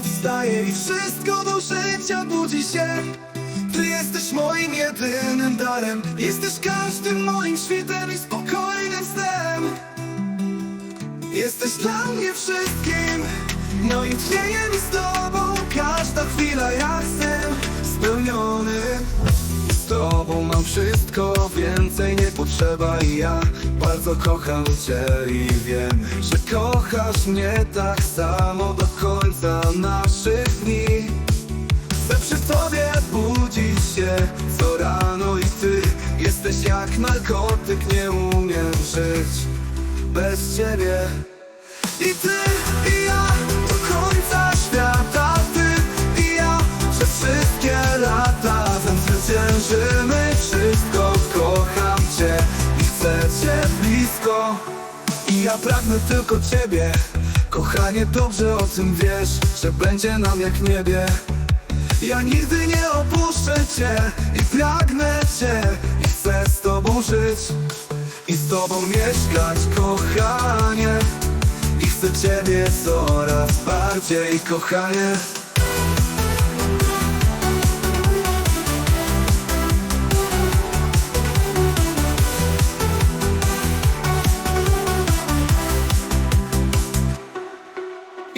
wstaje i wszystko do życia budzi się. Ty jesteś moim jedynym darem. Jesteś każdym moim świtem i spokojnym snem. Jesteś dla mnie wszystkim. Moim tchnieniem i z tobą Każda chwila jak sen. Spełniony z tobą mam wszystko, więcej nie potrzeba i ja bardzo kocham cię i wiem, że kochasz mnie tak samo do końca naszych dni. Chcę przy tobie budzić się co rano i ty jesteś jak narkotyk, nie umiem żyć bez ciebie. I ty, i ja, do końca świata Ty i ja, przez wszystkie lata Razem zwyciężymy wszystko Kocham cię i chcę cię blisko I ja pragnę tylko ciebie. Kochanie, dobrze o tym wiesz Że będzie nam jak niebie. Ja nigdy nie opuszczę cię i pragnę cię. I chcę z tobą żyć i z tobą mieszkać, kochanie. I chcę ciebie coraz bardziej, kochanie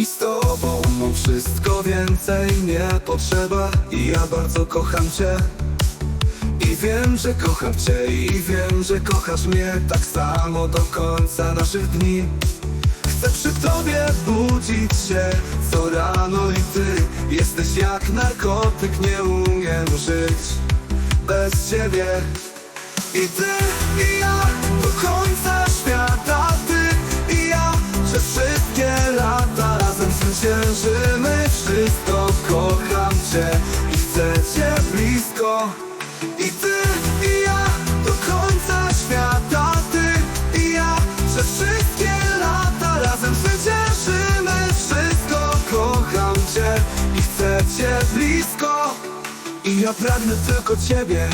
I z tobą. Mam wszystko więcej nie potrzeba I ja bardzo kocham cię. I wiem, że kocham cię i wiem, że kochasz mnie Tak samo do końca naszych dni. Chcę przy tobie budzić się co rano i ty Jesteś jak narkotyk, nie umiem żyć bez ciebie. I ty, i ja, do końca chcę cię blisko? I ty, i ja, do końca świata Ty i ja, przez wszystkie lata Razem zwyciężymy wszystko. Kocham cię i chcę cię blisko. I ja pragnę tylko ciebie.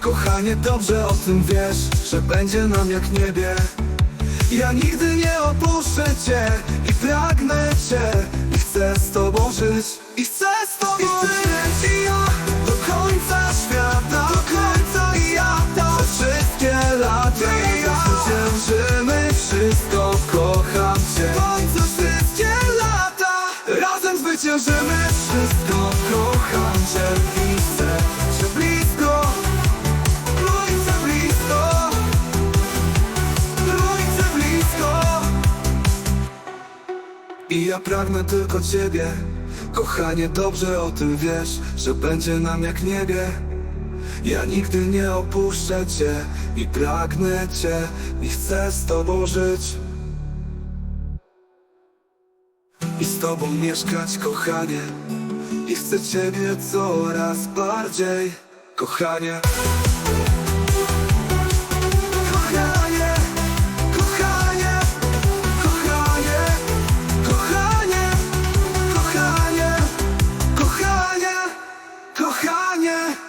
Kochanie, dobrze o tym wiesz Że będzie nam jak niebie. Ja nigdy nie opuszczę cię I pragnę cię I chcę z tobą żyć zwyciężymy wszystko Kocham cię i chcę cię blisko. Trójce blisko. Trójce blisko. I ja pragnę tylko ciebie. Kochanie, dobrze o tym wiesz Że będzie nam jak niebie. Ja nigdy nie opuszczę cię I pragnę cię. I chcę z tobą żyć i z tobą mieszkać, kochanie. I chcę ciebie coraz bardziej, kochanie. Kochanie